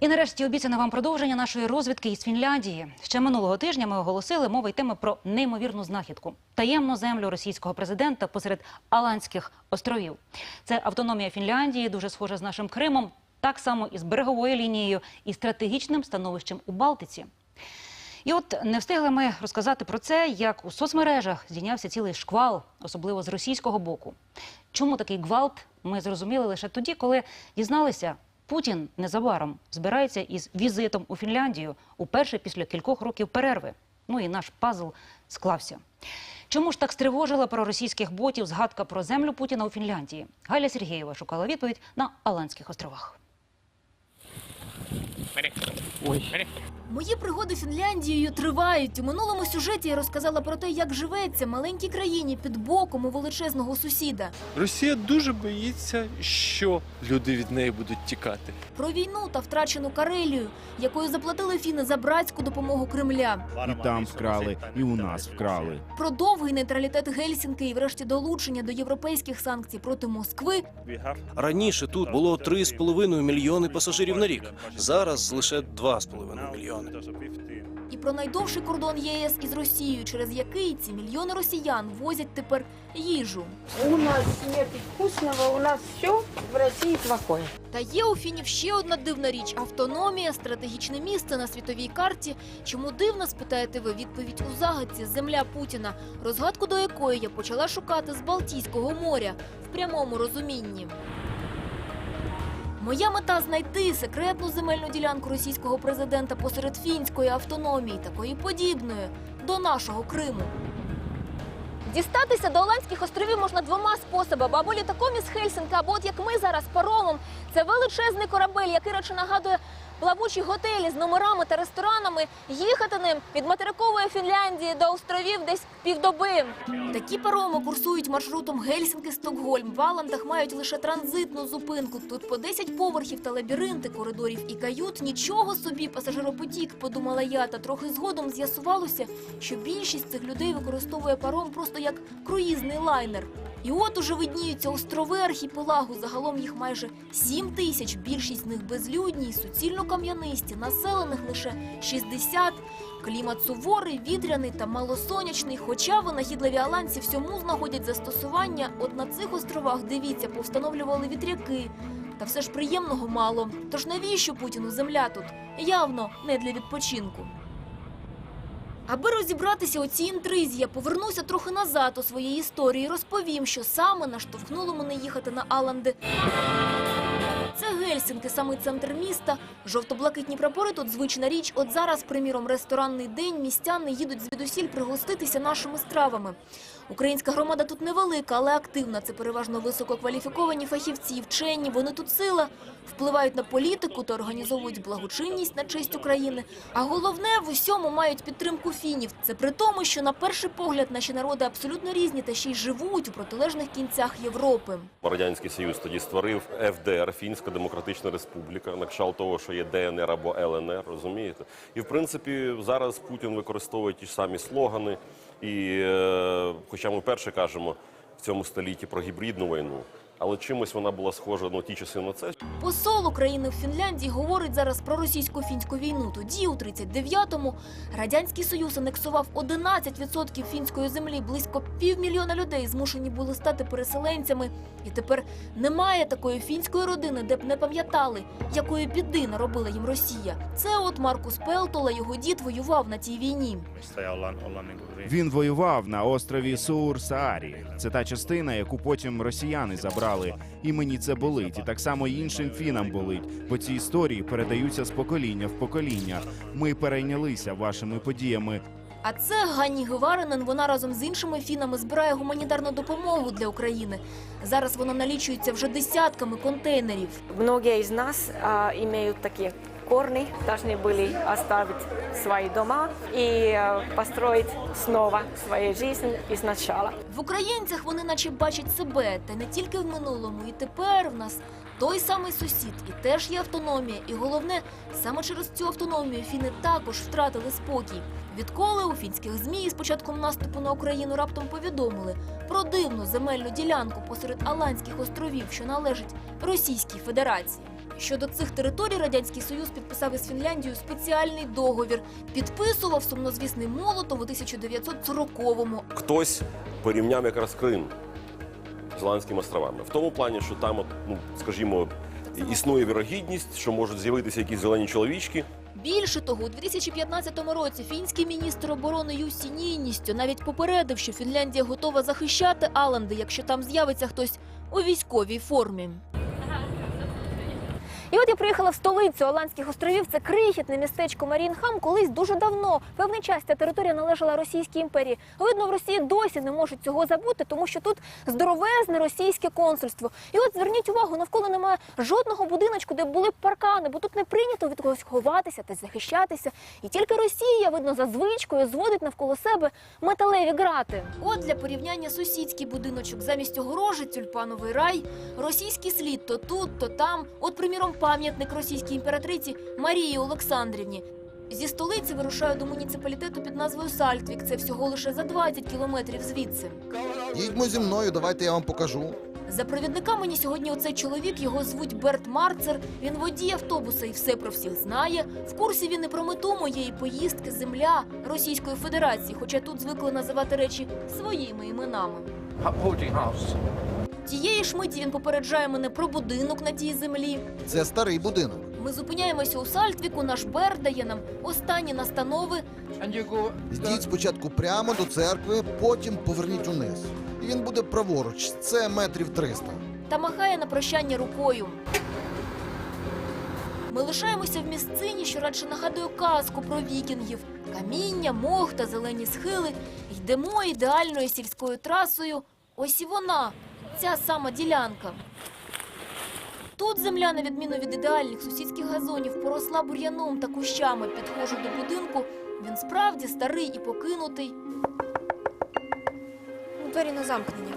І нарешті обіцяне вам продовження нашої розвідки із Фінляндії. Ще минулого тижня ми оголосили, мова йтиме про неймовірну знахідку таємну землю російського президента посеред Аланських островів. Це автономія Фінляндії, дуже схожа з нашим Кримом, так само і з береговою лінією і стратегічним становищем у Балтиці. І от не встигли ми розказати про це, як у соцмережах здійнявся цілий шквал, особливо з російського боку. Чому такий гвалт? Ми зрозуміли лише тоді, коли дізналися, Путін незабаром збирається із візитом у Фінляндію уперше після кількох років перерви. Ну і наш пазл склався. Чому ж так стривожила про російських ботів згадка про землю Путіна у Фінляндії? Галя Сергієва шукала відповідь на Аланських островах. Мої пригоди Фінляндією тривають. У минулому сюжеті я розказала про те, як живеться маленькій країні під боком у величезного сусіда. Росія дуже боїться, що люди від неї будуть тікати. Про війну та втрачену Карелію, якою заплатили фіни за братську допомогу Кремля. І там вкрали, і у нас вкрали. Про довгий нейтралітет Гельсінки і врешті долучення до європейських санкцій проти Москви. Раніше тут було 3,5 мільйони пасажирів на рік. Зараз лише 2,5 мільйони. І про найдовший кордон ЄС із Росією, через який ці мільйони росіян возять тепер їжу. У нас нет вкусного, у нас все в России плохое. Та є у фінів ще одна дивна річ автономія, стратегічне місце на світовій карті. Чому дивно, спитаєте ви відповідь у загадці Земля Путіна, розгадку до якої я почала шукати з Балтійського моря в прямому розумінні. Моя мета знайти секретну земельну ділянку російського президента посеред фінської автономії, такої подібної до нашого Криму. Дістатися до Оландських островів можна двома способами: або літаком із Хельсинка, або от як ми зараз паромом. Це величезний корабель, який радше нагадує плавучі готелі з номерами та ресторанами. Їхати ним від материкової Фінляндії до островів десь півдоби. Такі пароми курсують маршрутом Гельсінки-Стокгольм. В Аландах мають лише транзитну зупинку. Тут по 10 поверхів та лабіринти коридорів і кают. Нічого собі пасажиропотік, подумала я. Та трохи згодом з'ясувалося, що більшість цих людей використовує паром просто як круїзний лайнер. І от уже видніються острови архіпелагу. Загалом їх майже 7 тисяч. Більшість з них безлюдні, суцільно кам'янисті, населених лише 60. Клімат суворий, вітряний та малосонячний. Хоча винахідливі аланці всьому знаходять застосування. От на цих островах, дивіться, повстановлювали вітряки. Та все ж приємного мало. Тож навіщо Путіну земля тут? Явно не для відпочинку. Аби розібратися у цій інтризі, я повернуся трохи назад у своїй історії і розповім, що саме наштовхнуло мене їхати на Аланди. Це Гельсінки, самий центр міста. Жовто-блакитні прапори тут звична річ. От зараз, приміром, ресторанний день, містяни їдуть звідусіль пригоститися нашими стравами. Українська громада тут невелика, але активна. Це переважно висококваліфіковані фахівці, вчені. Вони тут сила, впливають на політику та організовують благочинність на честь України. А головне, в усьому мають підтримку фінів. Це при тому, що на перший погляд наші народи абсолютно різні та ще й живуть у протилежних кінцях Європи. Радянський Союз тоді створив ФДР, Фінська Демократична Республіка, на кшталт того, що є ДНР або ЛНР, розумієте? І в принципі зараз Путін використовує ті ж самі слогани. І е, хоча ми перше кажемо в цьому столітті про гібридну війну, але чимось вона була схожа на ті часи на це. Посол України в Фінляндії говорить зараз про російсько-фінську війну. Тоді, у 39-му, Радянський Союз анексував 11% фінської землі. Близько півмільйона людей змушені були стати переселенцями. І тепер немає такої фінської родини, де б не пам'ятали, якої біди наробила їм Росія. Це от Маркус Пелтола, його дід воював на цій війні. Він воював на острові Суур-Саарі. Це та частина, яку потім росіяни забрали. І мені це болить. І так само і іншим фінам болить. Бо ці історії передаються з покоління в покоління. Ми перейнялися вашими подіями. А це Ганні Геваринен. Вона разом з іншими фінами збирає гуманітарну допомогу для України. Зараз вона налічується вже десятками контейнерів. Многі з нас а, мають такие корни, должны были оставить свои дома и а, построить снова свою жизнь изначала. В українцях вони наче бачать себе, та не тільки в минулому. І тепер в нас той самий сусід, і теж є автономія. І головне, саме через цю автономію фіни також втратили спокій. Відколи у фінських змі з початком наступу на Україну раптом повідомили про дивну земельну ділянку посеред Аланських островів, що належить Російській Федерації. Щодо цих територій Радянський Союз підписав із Фінляндією спеціальний договір. Підписував сумнозвісний Молотов у 1940-му. Хтось порівняв якраз Крим з Ланськими островами. В тому плані, що там, ну, скажімо, існує вірогідність, що можуть з'явитися якісь зелені чоловічки, Більше того, у 2015 році фінський міністр оборони Юсі Ніністю навіть попередив, що Фінляндія готова захищати Аланди, якщо там з'явиться хтось у військовій формі. І от я приїхала в столицю Аландських островів. Це крихітне містечко Маріїнхам. Колись дуже давно певний час ця територія належала Російській імперії. Видно, в Росії досі не можуть цього забути, тому що тут здоровезне російське консульство. І от зверніть увагу, навколо немає жодного будиночку, де були б паркани, бо тут не прийнято від когось ховатися та захищатися. І тільки Росія, видно, за звичкою зводить навколо себе металеві грати. От для порівняння сусідський будиночок замість огорожі тюльпановий рай, російський слід то тут, то там. От, приміром, пам'ятник російській імператриці Марії Олександрівні. Зі столиці вирушаю до муніципалітету під назвою Сальтвік. Це всього лише за 20 кілометрів звідси. Їдьмо зі мною, давайте я вам покажу. За провідника мені сьогодні оцей чоловік, його звуть Берт Марцер. Він водій автобуса і все про всіх знає. В курсі він і про мету моєї поїздки земля Російської Федерації, хоча тут звикли називати речі своїми іменами. Тієї ж миті він попереджає мене про будинок на тій землі. Це старий будинок. Ми зупиняємося у Сальтвіку. Наш Берт дає нам останні настанови. Йдіть спочатку прямо до церкви, потім поверніть униз. І він буде праворуч. Це метрів 300. та махає на прощання рукою. Ми лишаємося в місцині, що радше нагадує казку про вікінгів. Каміння, мох та зелені схили. Йдемо ідеальною сільською трасою. Ось і вона, ця сама ділянка. Тут земля, на відміну від ідеальних сусідських газонів, поросла бур'яном та кущами. Підходжу до будинку. Він справді старий і покинутий. Двері не замкнені.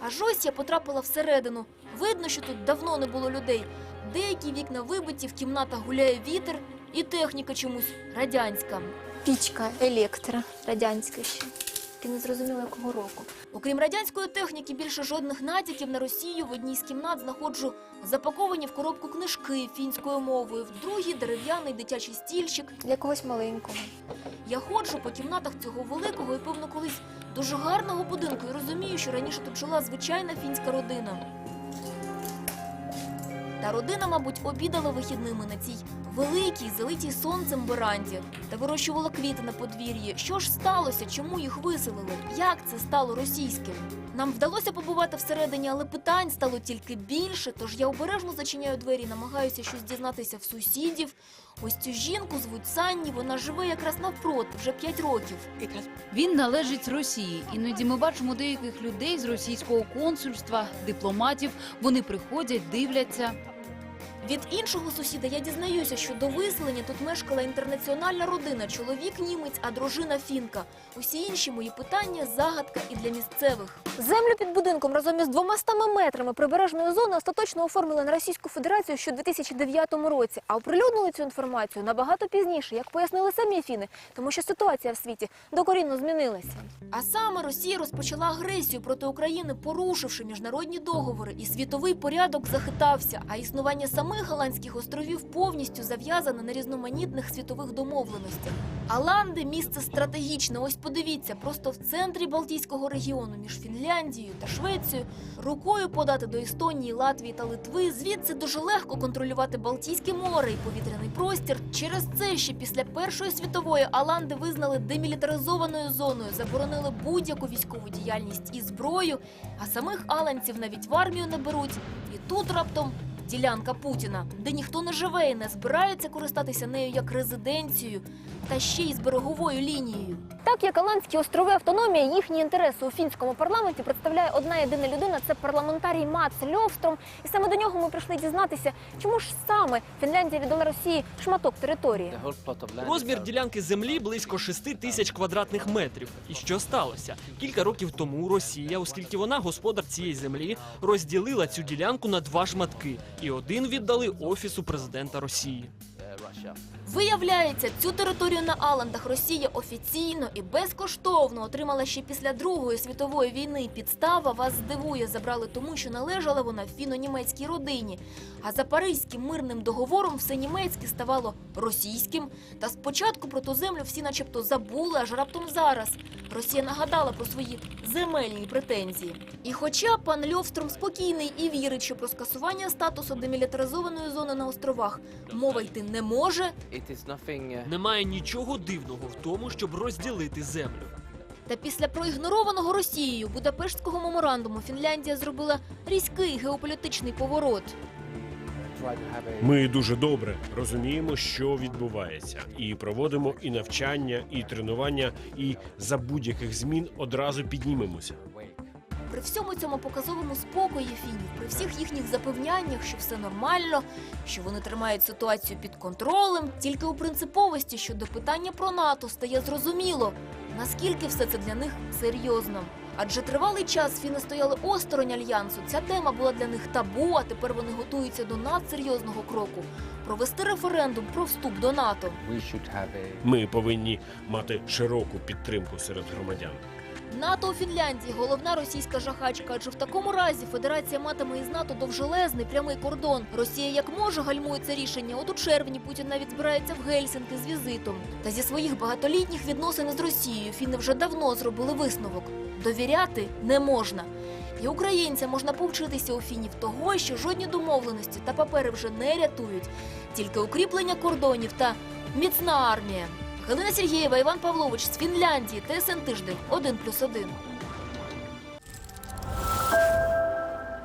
Аж ось я потрапила всередину. Видно, що тут давно не було людей. Деякі вікна вибиті, в кімнатах гуляє вітер, і техніка чомусь радянська. Пічка електро, радянська ще. Ти не зрозуміла, якого року. Окрім радянської техніки, більше жодних натяків на Росію в одній з кімнат знаходжу запаковані в коробку книжки фінською мовою, в другій дерев'яний дитячий стільчик. Для когось маленького. Я ходжу по кімнатах цього великого і, певно, колись дуже гарного будинку і розумію, що раніше тут жила звичайна фінська родина. Та родина, мабуть, обідала вихідними на цій великій, залитій сонцем веранді та вирощувала квіти на подвір'ї. Що ж сталося? Чому їх виселили? Як це стало російським? Нам вдалося побувати всередині, але питань стало тільки більше. Тож я обережно зачиняю двері, намагаюся щось дізнатися в сусідів. Ось цю жінку звуть Санні. Вона живе якраз навпроти, вже 5 років. Він належить Росії. Іноді ми бачимо деяких людей з російського консульства, дипломатів. Вони приходять, дивляться. Від іншого сусіда я дізнаюся, що до виселення тут мешкала інтернаціональна родина, чоловік німець, а дружина фінка. Усі інші мої питання загадка і для місцевих. Землю під будинком разом із 200 метрами прибережної зони остаточно оформили на Російську Федерацію ще у 2009 році, а оприлюднили цю інформацію набагато пізніше, як пояснили самі фіни, тому що ситуація в світі докорінно змінилася. А саме Росія розпочала агресію проти України, порушивши міжнародні договори, і світовий порядок захитався. А існування самих Голландських островів повністю зав'язане на різноманітних світових домовленостях. Аланди місце стратегічне. Ось подивіться, просто в центрі Балтійського регіону між Фінляндією та Швецією рукою подати до Естонії, Латвії та Литви. Звідси дуже легко контролювати Балтійське море і повітряний простір. Через це ще після Першої світової Аланди визнали демілітаризованою зоною, заборонили будь-яку військову діяльність і зброю, а самих аланців навіть в армію не беруть. І тут раптом. Ділянка Путіна, де ніхто не живе і не збирається користатися нею як резиденцією, та ще й з береговою лінією. Так як Аландські острови автономія, їхні інтереси у фінському парламенті представляє одна єдина людина це парламентарій Мац Льовстром. І саме до нього ми прийшли дізнатися, чому ж саме Фінляндія віддала Росії шматок території. Розмір ділянки землі близько 6 тисяч квадратних метрів. І що сталося? Кілька років тому Росія, оскільки вона господар цієї землі, розділила цю ділянку на два шматки, і один віддали офісу президента Росії. Виявляється, цю територію на Аландах Росія офіційно і безкоштовно отримала ще після Другої світової війни. Підстава вас здивує, забрали тому, що належала вона фіно-німецькій родині. А за Паризьким мирним договором все німецьке ставало російським. Та спочатку про ту землю всі начебто забули, аж раптом зараз. Росія нагадала про свої земельні претензії. І хоча пан Льовстром спокійний і вірить, що про скасування статусу демілітаризованої зони на островах мова йти не може, Немає нічого дивного в тому, щоб розділити землю. Та після проігнорованого Росією Будапештського меморандуму Фінляндія зробила різкий геополітичний поворот. Ми дуже добре розуміємо, що відбувається, і проводимо і навчання, і тренування, і за будь-яких змін одразу піднімемося. При всьому цьому показовому спокої фінів, при всіх їхніх запевняннях, що все нормально, що вони тримають ситуацію під контролем, тільки у принциповості щодо питання про НАТО стає зрозуміло, наскільки все це для них серйозно. Адже тривалий час фіни стояли осторонь альянсу. Ця тема була для них табу, а тепер вони готуються до надсерйозного кроку провести референдум про вступ до НАТО. Ми повинні мати широку підтримку серед громадян. НАТО у Фінляндії головна російська жахачка, адже в такому разі федерація матиме із НАТО довжелезний прямий кордон. Росія як може гальмує це рішення. От у червні Путін навіть збирається в Гельсінки з візитом. Та зі своїх багатолітніх відносин з Росією фіни вже давно зробили висновок: довіряти не можна. І українцям можна повчитися у фінів того, що жодні домовленості та папери вже не рятують, тільки укріплення кордонів та міцна армія. Галина Сергієва, Іван Павлович з Фінляндії, ТСН Тиждень, 1+,1.